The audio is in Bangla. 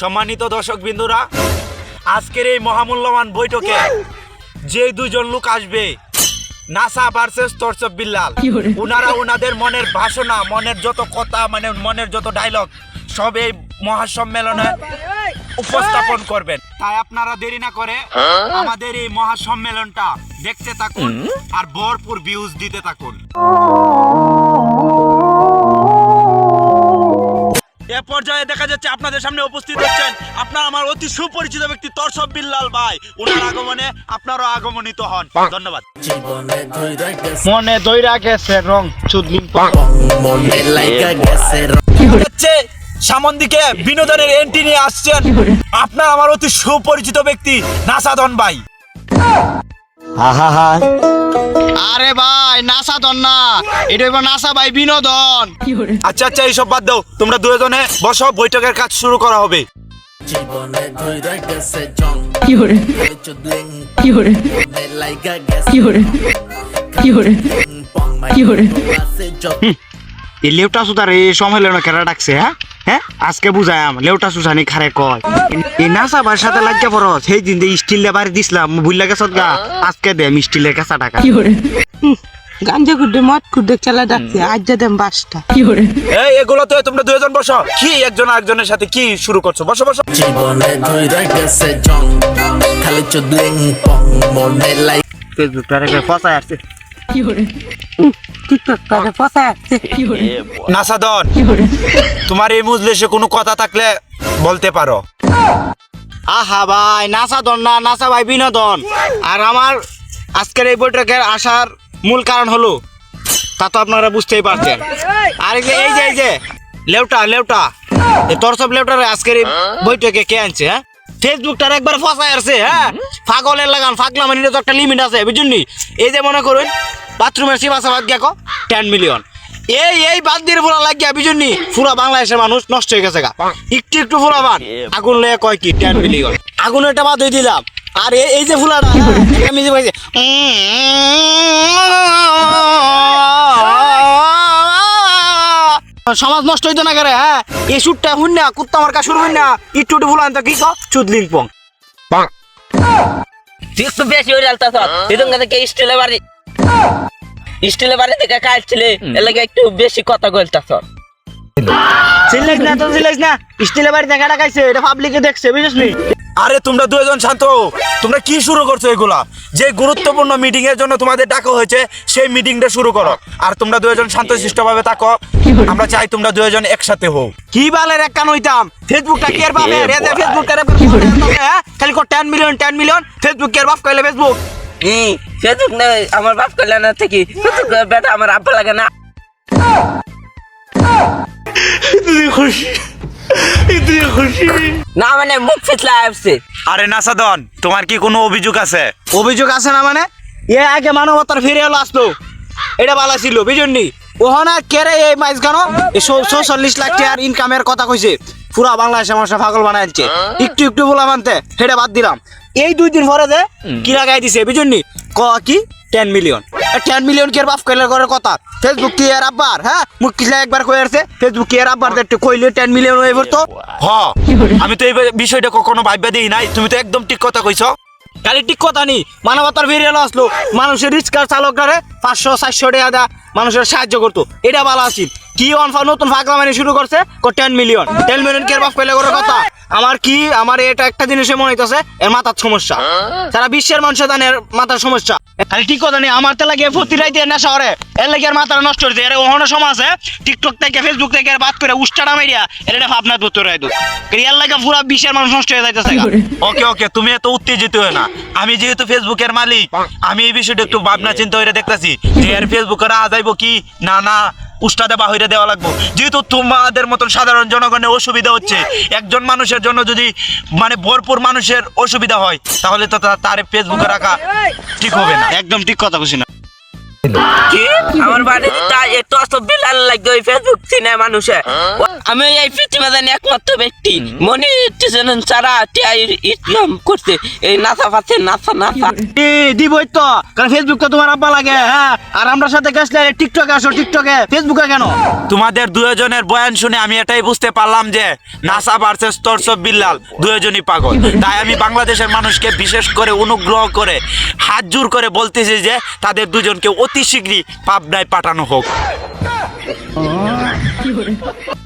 সম্মানিত দর্শক বিন্দুরা আজকের এই মহামূল্যবান বৈঠকে যে দুজন লোক আসবে নাসা ভার্সেস তর্সব বিল্লাল ওনারা ওনাদের মনের ভাষণা মনের যত কথা মানে মনের যত ডায়লগ সব এই মহাসম্মেলনে উপস্থাপন করবেন। তাই আপনারা দেরি না করে আমাদের এই মহাসম্মেলনটা দেখতে থাকুন আর ভরপুর ভিউজ দিতে থাকুন। এ পর্যায়ে দেখা যাচ্ছে আপনাদের সামনে উপস্থিত হচ্ছেন আপনার আমার অতি সুপরিচিত ব্যক্তি তর্সব বিল্লাল ভাই। ওনার আগমনে আপনারও আগমনিত হন। ধন্যবাদ। মনে দইরা গেছে রং চুদলিম মনে গেছে হচ্ছে সামন দিকে বিনোদনের এন্ট্রি নিয়ে আসছেন আপনার আমার অতি সুপরিচিত ব্যক্তি নাসাদন ভাই। আরে ভাই নাসা দন না। এটা এবার নাসা ভাই বিনোদন। আচ্ছা আচ্ছা এইসব বাদ দাও। তোমরা দুজনে বসো বৈঠকের কাজ শুরু করা হবে। জীবনে ধৈর্য গেছে জং। মনে লাইগা গেছে। পং মাই আছে যত। এই লেউটা সুতার এই সম্মেলন কেরা ডাকছে হ্যাঁ? হ্যাঁ আজকে বুঝাই আম লেউটা সুসানি খারে কয়। এই নাসা ভাইয়ের সাথে লাগিয়ে পড়ো সেই দিন দিয়ে স্টিল বাড়ি দিছিলাম ভুল লাগে গা আজকে দে আমি স্টিলের কাঁচা টাকা। গাঞ্জা কুডে মদ চালা ডাকছে আজ যা দেম বাসটা এই এগুলো তো তোমরা দুজন বসো। কি একজন আরেকজনের সাথে কি শুরু করছ? বসো বসো। জীবনে গেছে জং খালি চুদলিং পং মনে লাইগা ফেসবুকটা রেখে ফসায় আসছে। নাসাদন তোমার এই মজলিসে কোনো কথা থাকলে বলতে পারো। আহা ভাই নাসা দন না নাসা ভাই বিনোদন। আর আমার আজকের এই বৈঠকের আসার মূল কারণ হলো তা তো আপনারা বুঝতেই পারছেন। আর এই যে এই যে এই যে লেউটা লেউটা তোর সব লেউটারে আজকের এই বৈঠকে কে আনছে হ্যাঁ? ফেসবুকটার একবার ফসায় আসছে হ্যাঁ? ফাগলের লাগান ফাগলা মানে তো একটা লিমিট আছে বুঝুন এই যে মনে করুন বাথরুমের সীমা সাবাদ গেকো টেন মিলিয়ন এই এই বাদ দিয়ে পুরা বিজুনি পুরা বাংলাদেশের মানুষ নষ্ট হয়ে গেছে গা। একটু একটু ফুলা বান আগুন লয়ে কয় কি? টেন মিলিয়ন আগুন এটা বাদ হয়ে দিলাম। আর এই যে ফুলাটা আমি যে সমাজ নষ্ট হইতো না করে হ্যাঁ? এই সুটটা হুন না, কুত্তা মার্কা শুরু হইন না। একটু একটু ফুলান তো কি কো? চুদলিং পং। তুই একটু বেশি হয়ে যালতাছ এরকম থেকে স্টিলে বাড়ি স্টিলে বাড়ি থেকে কাটছিলে এর লাগে একটু বেশি কথা বলতাছ। চিল্লাইস না তো চিল্লাইস না। স্টিলের বাড়ি দেখা ডাকাইছে এটা পাবলিকে দেখছে বুঝিস আরে তোমরা দুজন শান্ত হও। তোমরা কি শুরু করছ এগুলা? যে গুরুত্বপূর্ণ মিটিং এর জন্য তোমাদের ডাকা হয়েছে সেই মিটিংটা শুরু করো। আর তোমরা দুজন শান্তশিষ্ট ভাবে থাকো। আমরা চাই তোমরা দুজন একসাথে হও। কি বালের এক কান হইতাম? ফেসবুকটা কি আর বাপ রে যে ফেসবুকটা হ্যাঁ? খালি কো 10 মিলিয়ন 10 মিলিয়ন ফেসবুক কি আর বাপ কইলে ফেসবুক হুম ফেসবুক না আমার বাপ কল্যাণ থেকে ফেসবুক বেটা আমার আব্বা লাগে না। না মানে মুখ ফিতলা আসছে। আরে নাসাদন তোমার কি কোনো অভিযোগ আছে? অভিযোগ আছে না মানে? এ আগে মানবতার ফিরে এলো আসলো। এটা ভালো ছিল বুঝুননি ওহনা কেরে এই মাইজ গানো চল্লিশ লাখ টাকার ইনকামের কথা কইছে। পুরা বাংলাদেশে মানুষ পাগল বানাই দিচ্ছে। একটু একটু বলা মানতে হেডে বাদ দিলাম। এই দুই দিন পরে যে কি গাই দিছে বুঝুননি? ক? কি টেন মিলিয়ন টেন মিলিয়ন কি আর বাপ কইলে করে কথা? ফেসবুক কি আর আব্বার? হ্যাঁ? মুখ কিসলা একবার কই আসছে? ফেসবুক কি আর আব্বার একটু কইলে টেন মিলিয়ন হয়ে পড়তো? হ আমি তো এই বিষয়টা কখনো ভাববে দিই নাই। তুমি তো একদম ঠিক কথা কইছো। খালি ঠিক কথা নি। মানবতার এলো আসলো মানুষের রিক্সার চালকরা পাঁচশো চারশো টাকা দেয়া মানুষের সাহায্য করতো। এটা ভালো আছিল। কি অন নতুন ফাঁকলা মানে শুরু করছে? টেন মিলিয়ন টেন মিলিয়ন কে বাপ পেলে করে কথা? আমার কি, আমার এটা একটা জিনিসে মনে হইতেছে, এর মাথার সমস্যা। সারা বিশ্বের মানুষের দানের মাথার সমস্যা। খালি ঠিক কথা নেই, আমার তো লাগে প্রতি রাইতে নেশা করে এর লাগে আর মাথাটা নষ্ট হয়েছে এর ওখানে সমাজ আছে টিকটক থেকে ফেসবুক থেকে বাদ করে উষ্টাটা মেরিয়া এর এটা ভাবনা ধরতে রাই দু এর লাগে পুরা বিশ্বের মানুষ নষ্ট হয়ে যাইতেছে ওকে ওকে, তুমি এত উত্তেজিত হয়ে না। আমি যেহেতু ফেসবুকের মালিক, আমি এই বিষয়টা একটু ভাবনা চিন্তা করে দেখতেছি যে এর ফেসবুকে যাইবো কি? না না উষ্টা দেওয়া হইরে দেওয়া লাগবো। যেহেতু তোমাদের মতন সাধারণ জনগণের অসুবিধা হচ্ছে একজন মানুষের জন্য যদি মানে ভরপুর মানুষের অসুবিধা হয় তাহলে তো তার ফেসবুকে রাখা ঠিক হবে না। একদম ঠিক কথা বুঝি না। কি? আমার বাড়িতে তা একটু বিলাল লাগে ওই ফেসবুক চিনে মানুষে। আমি এই পৃথিবী জানি একমাত্র ব্যক্তি। মনে হচ্ছে সারা ইসলাম করতে এই নাচা পাচ্ছে নাচা নাচা। এ দিবই তো কারণ ফেসবুক তো তোমার আব্বা লাগে হ্যাঁ? আর আমরা সাথে গেছলে টিকটকে আসো টিকটকে ফেসবুকে কেন? তোমাদের দুজনের বয়ান শুনে আমি এটাই বুঝতে পারলাম যে নাসা ভার্সেস তরসব বিল্লাল দুজনই পাগল। তাই আমি বাংলাদেশের মানুষকে বিশেষ করে অনুগ্রহ করে হাত জোর করে বলতেছি যে তাদের দুজনকে অতি শীঘ্রই পাবনায় পাঠানো হোক। 啊，一会儿。